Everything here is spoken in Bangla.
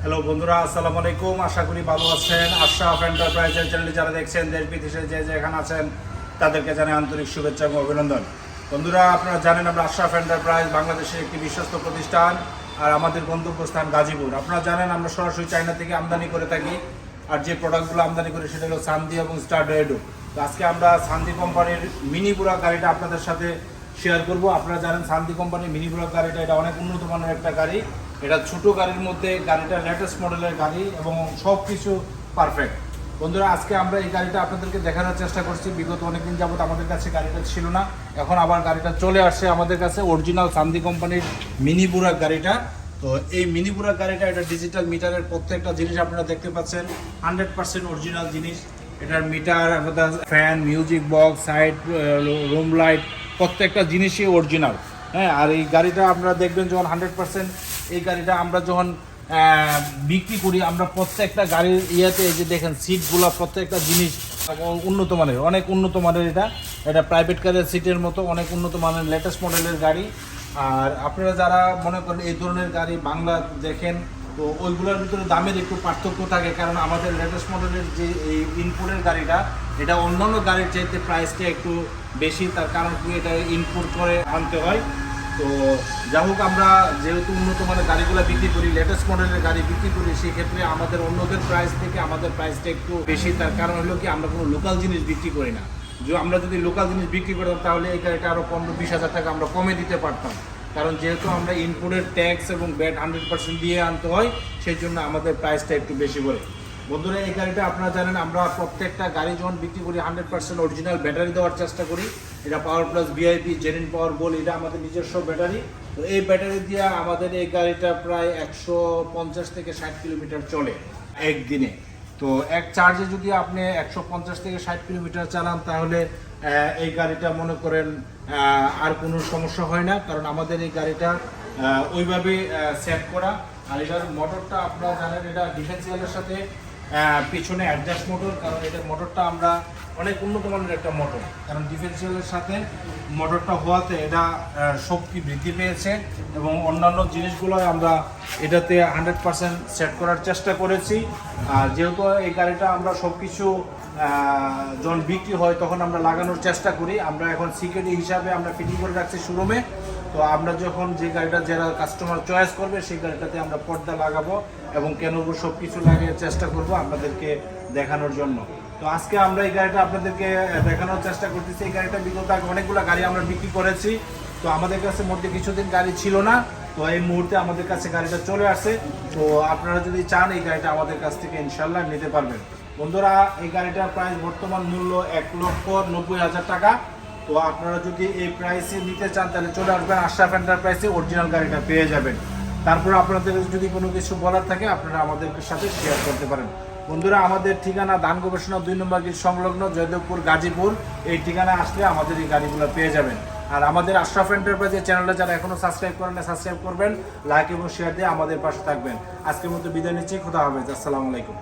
হ্যালো বন্ধুরা, আসসালামু আলাইকুম। আশা করি ভালো আছেন। আশরাফ এন্টারপ্রাইজের চ্যানেলে যারা দেখছেন, দেশ বিদেশে যে যেখানে আছেন, তাদেরকে জানাই আন্তরিক শুভেচ্ছা এবং অভিনন্দন। বন্ধুরা, আপনারা জানেন আমরা আশরাফ এন্টারপ্রাইজ বাংলাদেশের একটি বিশ্বস্ত প্রতিষ্ঠান আর আমাদের গন্তব্যস্থান গাজীপুর। আপনারা জানেন আমরা সরাসরি চায়না থেকে আমদানি করে থাকি আর যে প্রোডাক্টগুলো আমদানি করি সেটা হলো সান্দি এবং স্টার তো আজকে আমরা সান্দি কোম্পানির মিনি বুড়া গাড়িটা আপনাদের সাথে শেয়ার করব। আপনারা জানেন শান্তি কোম্পানির মিনি ব্লক গাড়িটা, এটা অনেক উন্নত মানের একটা গাড়ি। এটা ছোট গাড়ির মধ্যে, গাড়িটা লেটেস্ট মডেলের গাড়ি এবং সব কিছু পারফেক্ট বন্ধুরা, আজকে আমরা এই গাড়িটা আপনাদেরকে দেখানোর চেষ্টা করছি। বিগত অনেকদিন যাবত আমাদের কাছে গাড়িটা ছিল না। এখন আবার গাড়িটা চলে আসছে আমাদের কাছে অরিজিনাল সান্দি কোম্পানির মিনি বুরাক গাড়িটা। তো এই মিনি বুরাক গাড়িটা, এটা ডিজিটাল মিটারের প্রত্যেকটা জিনিস আপনারা দেখতে পাচ্ছেন। হান্ড্রেড পার্সেন্ট অরিজিনাল জিনিস। এটার meter fan music box side room light প্রত্যেকটা জিনিসই অরিজিনাল হ্যাঁ আর এই গাড়িটা আপনারা দেখবেন যখন হান্ড্রেড পার্সেন্ট এই গাড়িটা আমরা যখন বিক্রি করি, আমরা প্রত্যেকটা গাড়ির ইয়েতে যে দেখেন সিটগুলো প্রত্যেকটা জিনিস উন্নত মানের, অনেক উন্নত মানের এটা। এটা প্রাইভেট কারের সিটের মতো, অনেক উন্নত মানের লেটেস্ট মডেলের গাড়ি। আর আপনারা যারা মনে করেন এই ধরনের গাড়ি বাংলা দেখেন তো ওইগুলোর ভিতরে দামের একটু পার্থক্য থাকে, কারণ আমাদের লেটেস্ট মডেলের যে এই ইনপুটের গাড়িটা, এটা অন্যান্য গাড়ির চাইতে প্রাইসটা একটু বেশি, তার কারণ কি এটা ইনপুট করে আনতে হয়। তো যা হোক, আমরা যেহেতু উন্নত মানের গাড়িগুলো বিক্রি করি লেটেস্ট মডেলের গাড়ি বিক্রি করি, সেক্ষেত্রে আমাদের অন্যদের প্রাইস থেকে আমাদের প্রাইসটা একটু বেশি, তার কারণ হলো কি আমরা কোনো লোকাল জিনিস বিক্রি করি না। যে আমরা যদি লোকাল জিনিস বিক্রি করতাম, তাহলে এই গাড়িটা আরও পনেরো বিশ হাজার টাকা আমরা কমে দিতে পারতাম। কারণ যেহেতু আমরা ইনপুটের ট্যাক্স এবং ব্যাট হান্ড্রেড পার্সেন্ট দিয়ে আনতে হয় সেই জন্য আমাদের প্রাইসটা একটু বেশি বলে বন্ধুরা, এই গাড়িটা আপনারা জানেন, আমরা প্রত্যেকটা গাড়ি যখন বিক্রি করি হান্ড্রেড পার্সেন্ট অরিজিনাল ব্যাটারি দেওয়ার চেষ্টা করি। এটা power plus VIP genuine power বল এটা আমাদের নিজস্ব ব্যাটারি তো এই ব্যাটারি দিয়ে আমাদের এই গাড়িটা প্রায় একশো পঞ্চাশ থেকে ষাট কিলোমিটার চলে একদিনে। তো এক চার্জে যদি আপনি একশো পঞ্চাশ থেকে ষাট কিলোমিটার চালান, তাহলে এই গাড়িটা মনে করেন আর কোনো সমস্যা হয় না, কারণ আমাদের এই গাড়িটা ওইভাবে সেট করা। আর এটার মোটরটা আপনারা জানেন, এটা ডিফেন্সিয়ালের সাথে পিছনে অ্যাডজাস্ট মোটর কারণ এটার মোটরটা আমরা অনেক উন্নত মানের একটা মোটর কারণ ডিফেন্সিয়ালের সাথে মোটরটা হওয়াতে এটা শক্তি বৃদ্ধি পেয়েছে এবং অন্যান্য জিনিসগুলো আমরা এটাতে হান্ড্রেড পার্সেন্ট সেট করার চেষ্টা করেছি। আর যেহেতু এই গাড়িটা আমরা সব কিছু যখন বিক্রি হয় তখন আমরা লাগানোর চেষ্টা করি। আমরা এখন সিকিউরিটি হিসাবে আমরা ফিটিং করে রাখছি শোরুমে তো আমরা যখন যে গাড়িটা যারা কাস্টমার চয়েস করবে, সেই গাড়িটাতে আমরা পর্দা লাগাবো এবং কেন সব কিছু লাগিয়ে চেষ্টা করব আপনাদেরকে দেখানোর জন্য। তো আজকে আমরা এই গাড়িটা আপনাদেরকে দেখানোর চেষ্টা করতেছি। এই গাড়িটা বিগত আগে অনেকগুলো গাড়ি আমরা বিক্রি করেছি। তো আমাদের কাছে মধ্যে কিছুদিন গাড়ি ছিল না। তো এই মুহূর্তে আমাদের কাছে গাড়িটা চলে আসে তো আপনারা যদি চান এই গাড়িটা আমাদের কাছ থেকে ইনশাল্লাহ নিতে পারবেন। বন্ধুরা, এই গাড়িটার প্রাইস বর্তমান মূল্য এক লক্ষ নব্বই হাজার টাকা। তো আপনারা যদি এই প্রাইসে নিতে চান, তাহলে চলে আসবেন আশরাফ এন্টারপ্রাইসে অরিজিনাল গাড়িটা পেয়ে যাবেন। তারপর আপনাদের যদি কোনো কিছু বলার থাকে, আপনারা আমাদের সাথে শেয়ার করতে পারেন। বন্ধুরা, আমাদের ঠিকানা ধান গবেষণা দুই নম্বর গেট সংলগ্ন জয়দেবপুর, গাজীপুর। এই ঠিকানা আসলে আমাদের এই গাড়িগুলো পেয়ে যাবেন। আর আমাদের আশরাফ এন্টারপ্রাইজের চ্যানেলটা যারা এখনও সাবস্ক্রাইব করেন না সাবস্ক্রাইব করবেন লাইক এবং শেয়ার দিয়ে আমাদের পাশে থাকবেন। আজকের মতো বিদায় নিচ্ছি, খুদা হাফেজ, আসসালামু আলাইকুম।